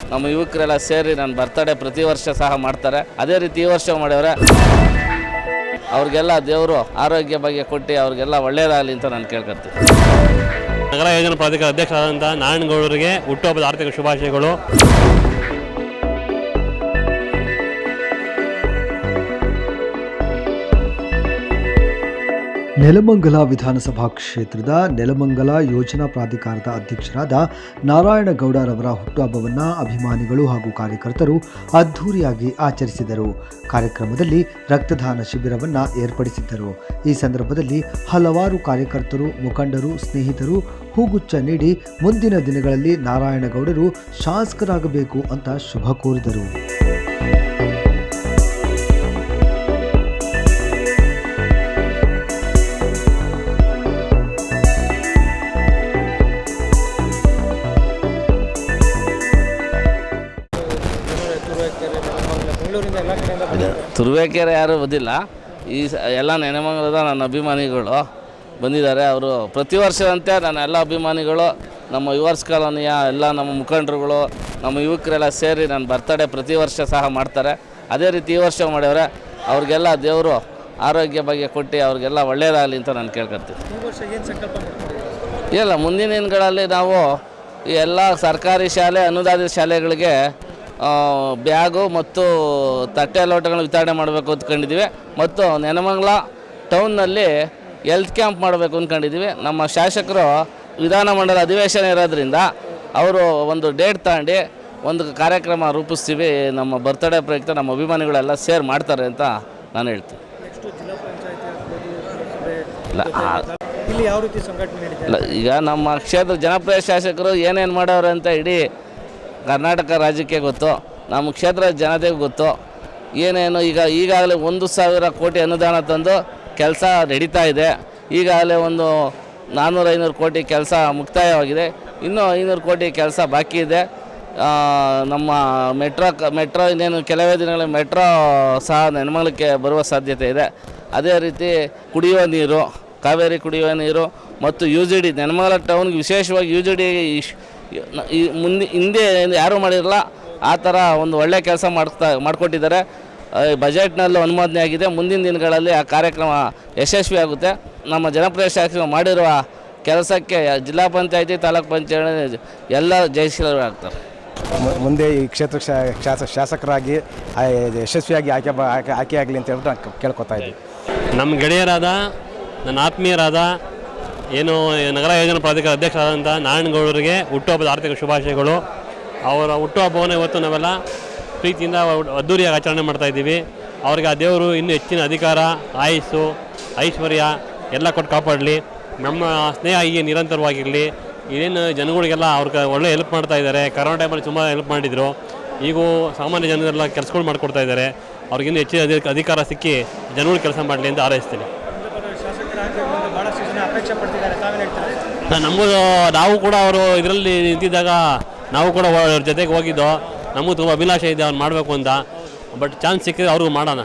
ನಮ್ಮ ಯುವಕರೆಲ್ಲ ಸೇರಿ ನನ್ನ ಬರ್ತಡೇ ಪ್ರತಿ ವರ್ಷ ಸಹ ಮಾಡ್ತಾರೆ. ಅದೇ ರೀತಿ ಈ ವರ್ಷ ಮಾಡ್ಯವ್ರೆ ಅವ್ರಿಗೆಲ್ಲ ದೇವರು ಆರೋಗ್ಯ ಬಗ್ಗೆ ಕೊಟ್ಟು ಅವ್ರಿಗೆಲ್ಲ ಒಳ್ಳೇದಾಗಲಿ ಅಂತ ನಾನು ಕೇಳ್ಕೊಳ್ತೀನಿ. ನಗರ ಯೋಜನಾ ಪ್ರಾಧಿಕಾರ ಅಧ್ಯಕ್ಷರಾದಂಥ ನಾರಾಯಣಗೌಡರಿಗೆ ಹುಟ್ಟುಹಬ್ಬದ ಆರ್ಥಿಕ ಶುಭಾಶಯಗಳು. ನೆಲಮಂಗಲ ವಿಧಾನಸಭಾ ಕ್ಷೇತ್ರದ ನೆಲಮಂಗಲ ಯೋಜನಾ ಪ್ರಾಧಿಕಾರದ ಅಧ್ಯಕ್ಷರಾದ ನಾರಾಯಣಗೌಡರವರ ಹುಟ್ಟುಹಬ್ಬವನ್ನು ಅಭಿಮಾನಿಗಳು ಹಾಗೂ ಕಾರ್ಯಕರ್ತರು ಅದ್ಧೂರಿಯಾಗಿ ಆಚರಿಸಿದರು. ಕಾರ್ಯಕ್ರಮದಲ್ಲಿ ರಕ್ತದಾನ ಶಿಬಿರವನ್ನು ಏರ್ಪಡಿಸಿದ್ದರು. ಈ ಸಂದರ್ಭದಲ್ಲಿ ಹಲವಾರು ಕಾರ್ಯಕರ್ತರು, ಮುಖಂಡರು, ಸ್ನೇಹಿತರು ಹೂಗುಚ್ಛ ನೀಡಿ ಮುಂದಿನ ದಿನಗಳಲ್ಲಿ ನಾರಾಯಣಗೌಡರು ಶಾಸಕರಾಗಬೇಕು ಅಂತ ಶುಭ ಕೋರಿದರು. ತುರುವೇಕೆರೆ ಯಾರು ಬಂದಿಲ್ಲ. ಈ ಸ ಎಲ್ಲ ನೆನೆಮಂಗಲದ ನನ್ನ ಅಭಿಮಾನಿಗಳು ಬಂದಿದ್ದಾರೆ. ಅವರು ಪ್ರತಿ ವರ್ಷದಂತೆ ನನ್ನ ಎಲ್ಲ ಅಭಿಮಾನಿಗಳು ನಮ್ಮ ಯುವರ್ಸ್ ಕಾಲೋನಿಯ ಎಲ್ಲ ನಮ್ಮ ಮುಖಂಡರುಗಳು ನಮ್ಮ ಯುವಕರೆಲ್ಲ ಸೇರಿ ನನ್ನ ಬರ್ತಡೇ ಪ್ರತಿ ವರ್ಷ ಸಹ ಮಾಡ್ತಾರೆ. ಅದೇ ರೀತಿ ಈ ವರ್ಷ ಮಾಡ್ಯವ್ರೆ ಅವ್ರಿಗೆಲ್ಲ ದೇವರು ಆರೋಗ್ಯ ಬಗ್ಗೆ ಕೊಟ್ಟು ಅವ್ರಿಗೆಲ್ಲ ಒಳ್ಳೇದಾಗಲಿ ಅಂತ ನಾನು ಕೇಳ್ಕೊಳ್ತೀನಿ ಇಲ್ಲ ಮುಂದಿನ ದಿನಗಳಲ್ಲಿ ನಾವು ಈ ಎಲ್ಲ ಸರ್ಕಾರಿ ಶಾಲೆ ಅನುದಾನಿತ ಶಾಲೆಗಳಿಗೆ ಬ್ಯಾಗು ಮತ್ತು ತಟ್ಟೆ ಲೋಟಗಳನ್ನು ವಿತರಣೆ ಮಾಡಬೇಕು ಅಂದ್ಕೊಂಡಿದ್ದೀವಿ ಮತ್ತು ನೆನಮಂಗ್ಲ ಟೌನ್ನಲ್ಲಿ ಹೆಲ್ತ್ ಕ್ಯಾಂಪ್ ಮಾಡಬೇಕು ಅಂದ್ಕೊಂಡಿದ್ದೀವಿ ನಮ್ಮ ಶಾಸಕರು ವಿಧಾನಮಂಡಲ ಅಧಿವೇಶನ ಇರೋದ್ರಿಂದ ಅವರು ಒಂದು ಡೇಟ್ ತಗೊಂಡು ಒಂದು ಕಾರ್ಯಕ್ರಮ ರೂಪಿಸ್ತೀವಿ. ನಮ್ಮ ಬರ್ತ್ಡೇ ಪ್ರಯುಕ್ತ ನಮ್ಮ ಅಭಿಮಾನಿಗಳೆಲ್ಲ ಸೇರ್ ಮಾಡ್ತಾರೆ ಅಂತ ನಾನು ಹೇಳ್ತೀನಿ. ಇಲ್ಲ ಈಗ ನಮ್ಮ ಕ್ಷೇತ್ರ ಜನಪ್ರಿಯ ಶಾಸಕರು ಏನೇನು ಮಾಡೋರು ಅಂತ ಇಡೀ ಕರ್ನಾಟಕ ರಾಜ್ಯಕ್ಕೆ ಗೊತ್ತು, ನಮ್ಮ ಕ್ಷೇತ್ರದ ಜನತೆಗೆ ಗೊತ್ತು, ಏನೇನು ಈಗ, ಈಗಾಗಲೇ ಒಂದು ಸಾವಿರ ಕೋಟಿ ಅನುದಾನ ತಂದು ಕೆಲಸ ನಡೀತಾ ಇದೆ. ಈಗಾಗಲೇ ಒಂದು ನಾನ್ನೂರು ಐನೂರು ಕೋಟಿ ಕೆಲಸ ಮುಕ್ತಾಯವಾಗಿದೆ. ಇನ್ನೂ ಐನೂರು ಕೋಟಿ ಕೆಲಸ ಬಾಕಿ ಇದೆ. ನಮ್ಮ ಮೆಟ್ರೋ ಮೆಟ್ರೋ, ಇನ್ನೇನು ಕೆಲವೇ ದಿನಗಳಲ್ಲಿ ಮೆಟ್ರೋ ಸಹ ನೆನಮಂಗಲಕ್ಕೆ ಬರುವ ಸಾಧ್ಯತೆ ಇದೆ. ಅದೇ ರೀತಿ ಕುಡಿಯುವ ನೀರು, ಕಾವೇರಿ ಕುಡಿಯುವ ನೀರು ಮತ್ತು ಯು ಜಿ ಡಿ ನೆನಮಲ ಟೌನ್ಗೆ ವಿಶೇಷವಾಗಿ ಯು ಜಿ ಡಿ ಈ ಮುಂದೆ ಹಿಂದೆ ಯಾರೂ ಮಾಡಿರಲ್ಲ ಆ ಥರ ಒಂದು ಒಳ್ಳೆಯ ಕೆಲಸ ಮಾಡ್ತಾ ಮಾಡಿಕೊಟ್ಟಿದ್ದಾರೆ. ಬಜೆಟ್ನಲ್ಲಿ ಅನುಮೋದನೆ ಆಗಿದೆ. ಮುಂದಿನ ದಿನಗಳಲ್ಲಿ ಆ ಕಾರ್ಯಕ್ರಮ ಯಶಸ್ವಿ ಆಗುತ್ತೆ. ನಮ್ಮ ಜನಪ್ರಿಯ ಶಾಸಕರು ಮಾಡಿರುವ ಕೆಲಸಕ್ಕೆ ಜಿಲ್ಲಾ ಪಂಚಾಯತಿ ತಾಲೂಕ್ ಪಂಚಾಯತ್ ಎಲ್ಲ ಜಯಶೀಲರು ಆಗ್ತಾರೆ. ಮು- ಮುಂದೆ ಈ ಕ್ಷೇತ್ರ ಶಾಸಕರಾಗಿ ಯಶಸ್ವಿಯಾಗಿ ಆಯ್ಕೆ ಬ- ಆಯ್ಕೆ ಆಗಲಿ ಅಂತ ಹೇಳ್ಬಿಟ್ಟು ನಾನು ಕೇಳ್ಕೊತಾ ಇದ್ದೀನಿ. ನಮ್ಮ ಗೆಳೆಯರಾದ ನನ್ನ ಆತ್ಮೀಯರಾದ ಏನು ನಗರ ಯೋಜನಾ ಪ್ರಾಧಿಕಾರ ಅಧ್ಯಕ್ಷರಾದಂಥ ನಾರಾಯಣಗೌಡರಿಗೆ ಹುಟ್ಟುಹಬ್ಬದ ಆರ್ಥಿಕ ಶುಭಾಶಯಗಳು. ಅವರ ಹುಟ್ಟುಹಬ್ಬವನ್ನು ಇವತ್ತು ನಾವೆಲ್ಲ ಪ್ರೀತಿಯಿಂದ ಅದ್ದೂರಿಯಾಗಿ ಆಚರಣೆ ಮಾಡ್ತಾ ಇದ್ದೀವಿ. ಅವ್ರಿಗೆ ಆ ದೇವರು ಇನ್ನೂ ಹೆಚ್ಚಿನ ಅಧಿಕಾರ, ಆಯಸ್ಸು, ಐಶ್ವರ್ಯ ಎಲ್ಲ ಕೊಟ್ಟು ಕಾಪಾಡಲಿ. ನಮ್ಮ ಸ್ನೇಹ ಹೀಗೆ ನಿರಂತರವಾಗಿರಲಿ. ಇದೇನು ಜನಗಳಿಗೆಲ್ಲ ಅವ್ರಿಗೆ ಒಳ್ಳೆ ಹೆಲ್ಪ್ ಮಾಡ್ತಾ ಇದ್ದಾರೆ. ಕರೋನಾ ಟೈಮಲ್ಲಿ ತುಂಬ ಹೆಲ್ಪ್ ಮಾಡಿದರು. ಈಗೂ ಸಾಮಾನ್ಯ ಜನರೆಲ್ಲ ಕೆಲಸಗಳು ಮಾಡಿಕೊಡ್ತಾ ಇದ್ದಾರೆ. ಅವ್ರಿಗಿನ್ನೂ ಹೆಚ್ಚಿನ ಅಧಿ- ಅಧಿಕಾರ ಸಿಕ್ಕಿ ಜನಗಳು ಕೆಲಸ ಮಾಡಲಿ ಅಂತ ಹಾರೈಸ್ತೀನಿ. ನಮಗೂ ನಾವು ಕೂಡ ಅವರು ಇದರಲ್ಲಿ ನಿಂತಿದ್ದಾಗ ನಾವು ಕೂಡ ಅವ್ರ ಜೊತೆಗೆ ಹೋಗಿದ್ದು, ನಮಗೂ ತುಂಬ ಅಭಿಲಾಷೆ ಇದೆ ಅವ್ನು ಮಾಡಬೇಕು ಅಂತ. ಬಟ್ ಚಾನ್ಸ್ ಸಿಕ್ಕಿದ್ರೆ ಅವ್ರಿಗೂ ಮಾಡೋಣ.